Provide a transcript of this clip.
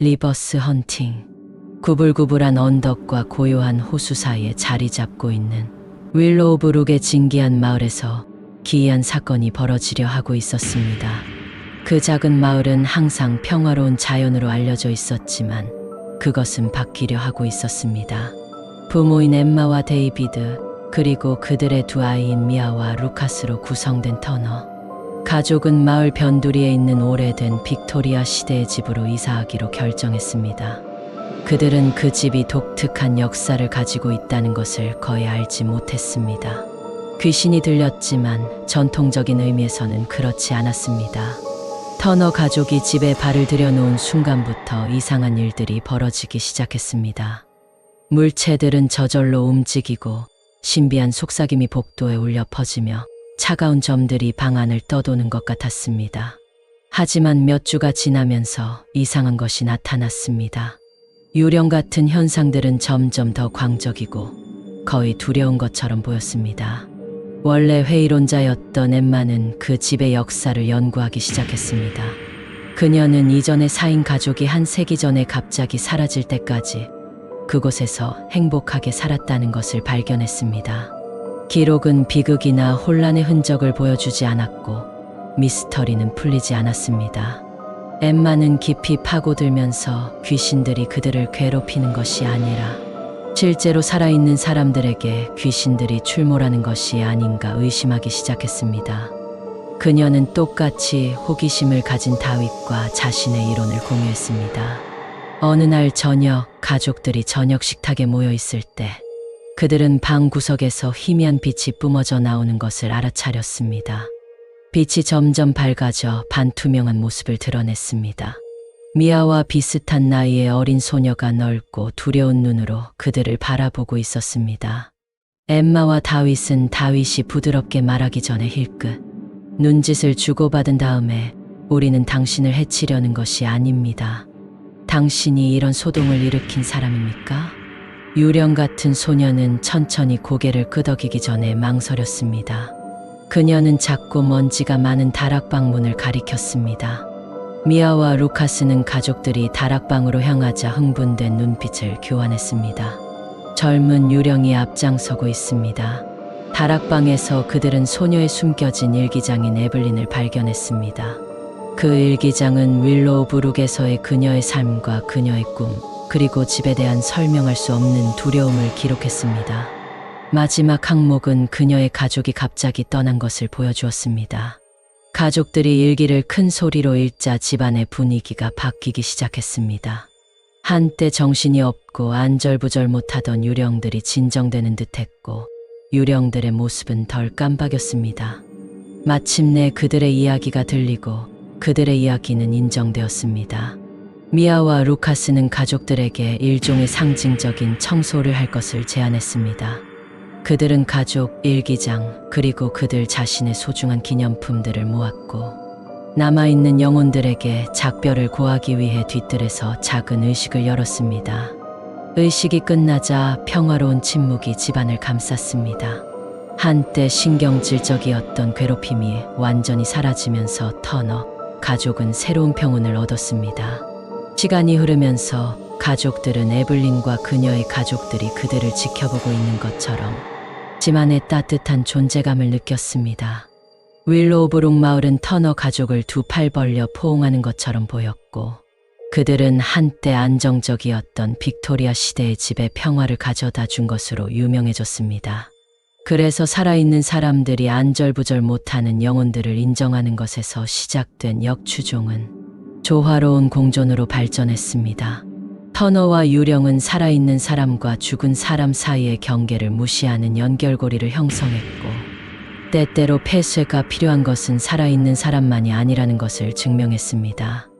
리버스 헌팅. 구불구불한 언덕과 고요한 호수 사이에 자리 잡고 있는 윌로우 브룩의 진기한 마을에서 기이한 사건이 벌어지려 하고 있었습니다. 그 작은 마을은 항상 평화로운 자연으로 알려져 있었지만 그것은 바뀌려 하고 있었습니다. 부모인 엠마와 데이비드 그리고 그들의 두 아이인 미아와 루카스로 구성된 터너. 가족은 마을 변두리에 있는 오래된 빅토리아 시대의 집으로 이사하기로 결정했습니다. 그들은 그 집이 독특한 역사를 가지고 있다는 것을 거의 알지 못했습니다. 귀신이 들렸지만 전통적인 의미에서는 그렇지 않았습니다. 터너 가족이 집에 발을 들여놓은 순간부터 이상한 일들이 벌어지기 시작했습니다. 물체들은 저절로 움직이고 신비한 속삭임이 복도에 울려 퍼지며 차가운 점들이 방 안을 떠도는 것 같았습니다. 하지만 몇 주가 지나면서 이상한 것이 나타났습니다. 유령 같은 현상들은 점점 더 광적이고 거의 두려운 것처럼 보였습니다. 원래 회의론자였던 엠마는 그 집의 역사를 연구하기 시작했습니다. 그녀는 이전에 사인 가족이 한 세기 전에 갑자기 사라질 때까지 그곳에서 행복하게 살았다는 것을 발견했습니다. 기록은 비극이나 혼란의 흔적을 보여주지 않았고 미스터리는 풀리지 않았습니다. 엠마는 깊이 파고들면서 귀신들이 그들을 괴롭히는 것이 아니라 실제로 살아있는 사람들에게 귀신들이 출몰하는 것이 아닌가 의심하기 시작했습니다. 그녀는 똑같이 호기심을 가진 다윗과 자신의 이론을 공유했습니다. 어느 날 저녁 가족들이 저녁 식탁에 모여 있을 때 그들은 방 구석에서 희미한 빛이 뿜어져 나오는 것을 알아차렸습니다. 빛이 점점 밝아져 반투명한 모습을 드러냈습니다. 미아와 비슷한 나이의 어린 소녀가 넓고 두려운 눈으로 그들을 바라보고 있었습니다. 엠마와 다윗은 다윗이 부드럽게 말하기 전에 힐끗 눈짓을 주고받은 다음에 우리는 당신을 해치려는 것이 아닙니다. 당신이 이런 소동을 일으킨 사람입니까? 유령 같은 소녀는 천천히 고개를 끄덕이기 전에 망설였습니다. 그녀는 작고 먼지가 많은 다락방 문을 가리켰습니다. 미아와 루카스는 가족들이 다락방으로 향하자 흥분된 눈빛을 교환했습니다. 젊은 유령이 앞장서고 있습니다. 다락방에서 그들은 소녀의 숨겨진 일기장인 에블린을 발견했습니다. 그 일기장은 윌로우 부룩에서의 그녀의 삶과 그녀의 꿈, 그리고 집에 대한 설명할 수 없는 두려움을 기록했습니다. 마지막 항목은 그녀의 가족이 갑자기 떠난 것을 보여주었습니다. 가족들이 일기를 큰 소리로 읽자 집안의 분위기가 바뀌기 시작했습니다. 한때 정신이 없고 안절부절 못하던 유령들이 진정되는 듯했고 유령들의 모습은 덜 깜박였습니다. 마침내 그들의 이야기가 들리고 그들의 이야기는 인정되었습니다. 미아와 루카스는 가족들에게 일종의 상징적인 청소를 할 것을 제안했습니다. 그들은 가족, 일기장, 그리고 그들 자신의 소중한 기념품들을 모았고, 남아있는 영혼들에게 작별을 고하기 위해 뒤뜰에서 작은 의식을 열었습니다. 의식이 끝나자 평화로운 침묵이 집안을 감쌌습니다. 한때 신경질적이었던 괴롭힘이 완전히 사라지면서 터너, 가족은 새로운 평온을 얻었습니다. 시간이 흐르면서 가족들은 에블린과 그녀의 가족들이 그들을 지켜보고 있는 것처럼 집안의 따뜻한 존재감을 느꼈습니다. 윌로우브룩 마을은 터너 가족을 두 팔 벌려 포옹하는 것처럼 보였고 그들은 한때 안정적이었던 빅토리아 시대의 집에 평화를 가져다 준 것으로 유명해졌습니다. 그래서 살아있는 사람들이 안절부절 못하는 영혼들을 인정하는 것에서 시작된 역추종은 조화로운 공존으로 발전했습니다. 터너와 유령은 살아있는 사람과 죽은 사람 사이의 경계를 무시하는 연결고리를 형성했고, 때때로 폐쇄가 필요한 것은 살아있는 사람만이 아니라는 것을 증명했습니다.